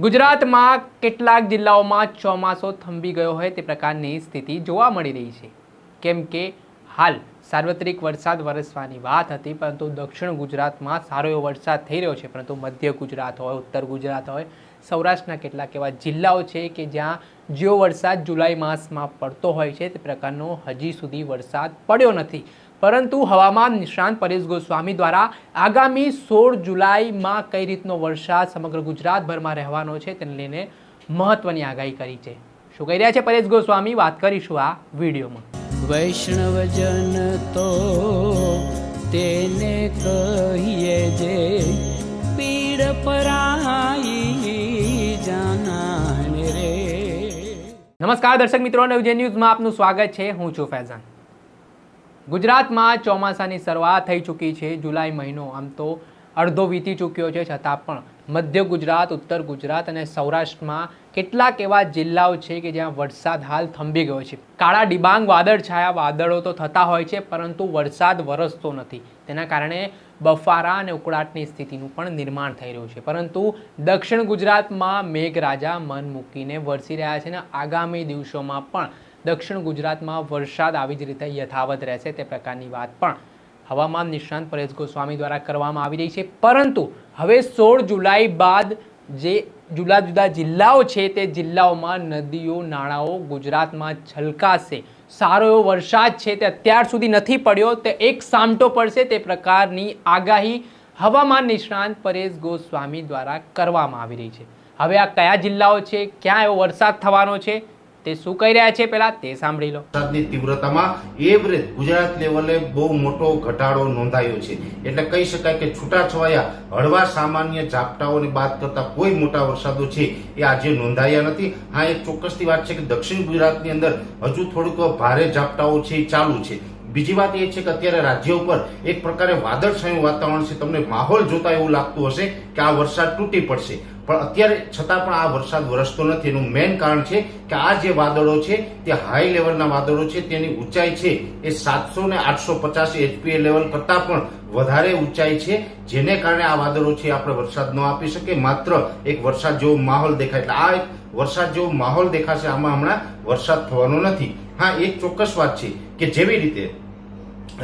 ગુજરાતમાં કેટલાક જિલ્લાઓમાં ચોમાસો થંભી ગયો હોય તે પ્રકારની સ્થિતિ જોવા મળી રહી છે. કેમ કે હાલ સાર્વત્રિક વરસાદ વરસવાની વાત હતી, પરંતુ દક્ષિણ ગુજરાતમાં સારો એવો વરસાદ થઈ રહ્યો છે. પરંતુ મધ્ય ગુજરાત હોય, ઉત્તર ગુજરાત હોય, સૌરાષ્ટ્રના કેટલાક એવા જિલ્લાઓ છે કે જ્યાં જેવો વરસાદ જુલાઈ માસમાં પડતો હોય છે, તે પ્રકારનો હજી સુધી વરસાદ પડ્યો નથી. પરંતુ હવામાન નિષ્ણાંત પરેશ ગોસ્વામી દ્વારા આગામી સોળ જુલાઈમાં કઈ રીતનો વરસાદ સમગ્ર ગુજરાતભરમાં રહેવાનો છે, તેને લઈને મહત્વની આગાહી કરી છે. શું કહી રહ્યા છે પરેશ ગોસ્વામી? વાત કરીશું આ વિડીયોમાં. વૈષ્ણવજન તો તેને કહીએ જે પીડ પરાઈ જાનાને રે. નમસ્કાર દર્શક મિત્રો, નવજે ન્યૂઝમાં આપનું સ્વાગત છે. હું છું ફૈઝાન. ગુજરાતમાં ચોમાસાની શરૂઆત થઈ ચૂકી છે જુલાઈ મહિનો. આમ તો અડધો વીતી ચૂક્યો છે, છતાં પણ મધ્ય ગુજરાત, ઉત્તર ગુજરાત અને સૌરાષ્ટ્રમાં કેટલાક એવા જિલ્લાઓ છે કે જ્યાં વરસાદ હાલ થંભી ગયો છે. કાળા ડિબાંગ, વાદળ છાયા, વાદળો તો થતા હોય છે, પરંતુ વરસાદ વરસતો નથી. તેના કારણે બફારા અને ઉકળાટની સ્થિતિનું પણ નિર્માણ થઈ રહ્યું છે. પરંતુ દક્ષિણ ગુજરાતમાં મેઘરાજા મન મૂકીને વરસી રહ્યા છે અને આગામી દિવસોમાં પણ દક્ષિણ ગુજરાતમાં વરસાદ આવી જ રીતે યથાવત રહેશે તે પ્રકારની વાત પણ હવામાન નિષ્ણાંત પરેશ ગોસ્વામી દ્વારા કરવામાં આવી રહી છે. પરંતુ હવે સોળ જુલાઈ બાદ જે જુદા જુદા જિલ્લાઓ છે તે જિલ્લાઓમાં નદીઓ, નાળાઓ ગુજરાતમાં છલકાશે. સારો એવો વરસાદ છે તે અત્યાર સુધી નથી પડ્યો. તે એક સામટો પડશે. તે પ્રકારની આગાહી હવામાન નિષ્ણાંત પરેશ ગોસ્વામી દ્વારા કરવામાં આવી રહી છે. હવે આ કયા જિલ્લાઓ છે? ક્યાં એવો વરસાદ થવાનો છે? તે શું કહી રહ્યા છે પહેલા તે સાંભળી લો. વરસાદની તીવ્રતામાં એવરેજ ગુજરાત લેવલે બહુ મોટો ઘટાડો નોંધાયો છે. એટલે કહી શકાય કે છૂટાછવાયા હળવા સામાન્ય ઝાપટાઓની બાદ કરતા કોઈ મોટા વરસાદો છે એ આજે નોંધાયા નથી. હા, એક ચોક્કસની વાત છે કે દક્ષિણ ગુજરાતની અંદર હજુ થોડુંક ભારે ઝાપટાઓ છે એ ચાલુ છે. બીજી વાત એ છે કે અત્યારે રાજ્ય ઉપર એક પ્રકારે વાદળછાયું વાતાવરણ છે. તમને માહોલ જોતા એવું લાગતું હશે કે આ વરસાદ તૂટી પડશે. પણ અત્યારે છતાં પણ આ વરસાદ વરસતો નથી. એનું મેઇન કારણ છે કે આ જે વાદળો છે, તે હાઈ લેવલના વાદળો છે, તેની ઊંચાઈ છે એ સાતસો ને આઠસો પચાસ એચપીએ લેવલ કરતા પણ વધારે ઊંચાઈ છે. જેને કારણે આ વાદળો છે આપણે વરસાદ ન આપી શકીએ. માત્ર એક વરસાદ જેવો માહોલ દેખાય. એટલે આ એક વરસાદ જેવો માહોલ દેખાશે આમાં હમણાં વરસાદ થવાનો નથી. હા, એક ચોક્કસ વાત છે કે જેવી રીતે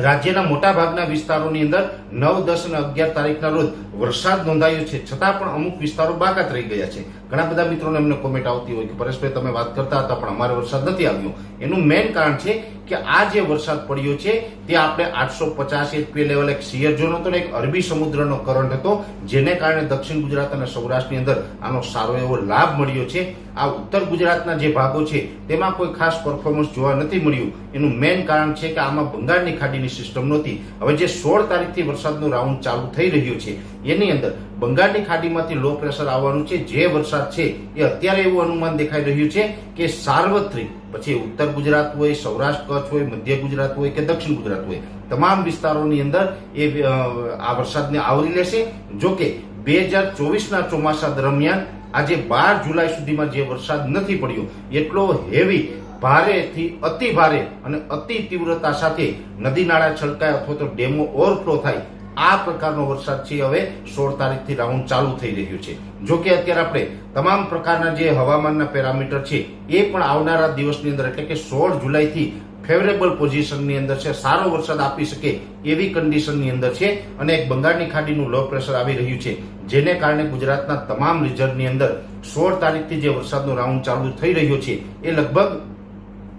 રાજ્યના મોટા ભાગના વિસ્તારોની અંદર નવ, દસ અને અગિયાર તારીખના રોજ વરસાદ નોંધાયો છે. છતાં પણ અમુક વિસ્તારો બાકાત રહી ગયા છે. ઘણા બધા મિત્રોને એમને કોમેન્ટ આવતી હોય કે પરેશભાઈ તમે વાત કરતા હતા, પણ અમારે વરસાદ નથી આવ્યો. એનું મેઇન કારણ છે કે આ જે વરસાદ પડ્યો છે, તે આપણે આઠસો પચાસ એચપી લેવલ એક સિયર ઝોન હતો ને એક અરબી સમુદ્રનો કરંટ હતો, જેને કારણે દક્ષિણ ગુજરાત અને સૌરાષ્ટ્રની અંદર આનો સારો એવો લાભ મળ્યો છે. આ ઉત્તર ગુજરાતના જે ભાગો છે, તેમાં કોઈ ખાસ પરફોર્મન્સ જોવા નથી મળ્યું. એનું મેઇન કારણ છે કે આમાં બંગાળની ખાડીની સિસ્ટમ નહોતી. હવે જે સોળ તારીખથી વરસાદનો રાઉન્ડ ચાલુ થઈ રહ્યો છે, એની અંદર બંગાળની ખાડીમાંથી લો પ્રેશર આવવાનું છે. જે વરસાદ છે એ અત્યારે એવું અનુમાન દેખાઈ રહ્યું છે કે સાર્વત્રિક, પછી ઉત્તર ગુજરાત હોય, સૌરાષ્ટ્ર કચ્છ હોય, મધ્ય ગુજરાત હોય કે દક્ષિણ ગુજરાત હોય, તમામ વિસ્તારોની અંદર એ આ વરસાદને આવરી લેશે. જો કે બે હજાર ચોવીસના ચોમાસા દરમિયાન આજે બાર જુલાઈ સુધીમાં જે વરસાદ નથી પડ્યો, એટલો હેવી ભારેથી અતિ ભારે અને અતિ તીવ્રતા સાથે નદી નાળા છલકાય અથવા તો ડેમો ઓવરફ્લો થાય આ પ્રકારનો વરસાદ છે હવે સોળ તારીખથી રાઉન્ડ ચાલુ થઈ રહ્યું છે. જો કે અત્યારે આપણે તમામ પ્રકારના જે હવામાનના પેરામીટર છે, એ પણ આવનારા દિવસની અંદર, એટલે કે સોળ જુલાઈથી ફેવરેબલ પોઝિશનની અંદર છે, સારો વરસાદ આપી શકે એવી કન્ડિશનની અંદર છે અને એક બંગાળની ખાડીનું લો પ્રેશર આવી રહ્યું છે, જેને કારણે ગુજરાતના તમામ રિઝર્વની અંદર સોળ તારીખથી જે વરસાદનો રાઉન્ડ ચાલુ થઈ રહ્યો છે, એ લગભગ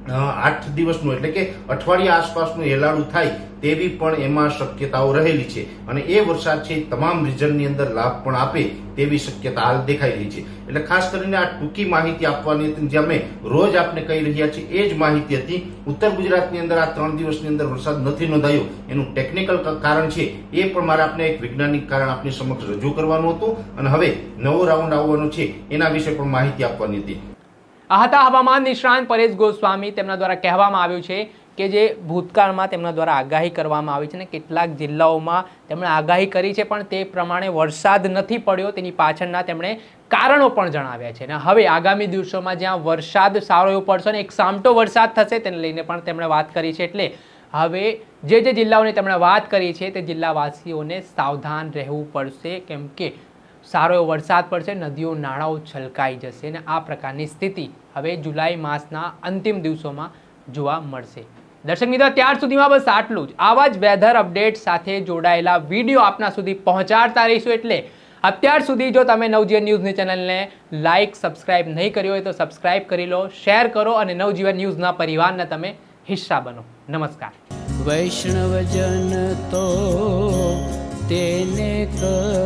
આઠ દિવસનું એટલે કે અઠવાડિયા આસપાસનું હેલાડું થાય તેવી પણ એમાં શક્યતાઓ રહેલી છે. અને એ વરસાદ છે તમામ રીજનની અંદર લાભ પણ આપે તેવી શક્યતા હાલ દેખાઈ રહી છે. એટલે ખાસ કરીને આ ટૂંકી માહિતી આપવાની હતી જે અમે રોજ આપને કહી રહ્યા છીએ, એ જ માહિતી હતી. ઉત્તર ગુજરાતની અંદર આ ત્રણ દિવસની અંદર વરસાદ નથી નોંધાયો. એનું ટેકનિકલ કારણ છે એ પણ મારે આપને એક વૈજ્ઞાનિક કારણ આપની સમક્ષ રજૂ કરવાનું હતું. અને હવે નવો રાઉન્ડ આવવાનો છે એના વિશે પણ માહિતી આપવાની હતી. આ હતા હવામાન નિષ્ણાંત પરેશ ગોસ્વામી તેમના દ્વારા કહેવામાં આવ્યું છે કે જે ભૂતકાળમાં તેમના દ્વારા આગાહી કરવામાં આવી છે ને કેટલાક જિલ્લાઓમાં તેમણે આગાહી કરી છે, પણ તે પ્રમાણે વરસાદ નથી પડ્યો. તેની પાછળના તેમણે કારણો પણ જણાવ્યા છે. અને હવે આગામી દિવસોમાં જ્યાં વરસાદ સારો એવો પડશે ને એક સામટો વરસાદ થશે, તેને લઈને પણ તેમણે વાત કરી છે. એટલે હવે જે જે જિલ્લાઓની તેમણે વાત કરી છે, તે જિલ્લાવાસીઓને સાવધાન રહેવું પડશે. કેમ કે સારો એવો વરસાદ પડશે, નદીઓ, નાળાઓ છલકાઈ જશે અને આ પ્રકારની સ્થિતિ હવે જુલાઈ માસના અંતિમ દિવસોમાં જોવા મળશે. દર્શક મિત્રો, ત્યાર સુધીમાં બસ આટલું જ. આવા જ વેધર અપડેટ સાથે જોડાયેલા વીડિયો આપના સુધી પહોંચાડતા રહીશું એટલે અત્યાર સુધી જો તમે નવજીવન ન્યૂઝની ચેનલને લાઇક સબસ્ક્રાઇબ નહીં કરી હોય તો સબસ્ક્રાઇબ કરી લો શેર કરો અને નવજીવન ન્યૂઝના પરિવારના તમે હિસ્સા બનો. નમસ્કાર. વૈષ્ણવજન તો તેને કહીએ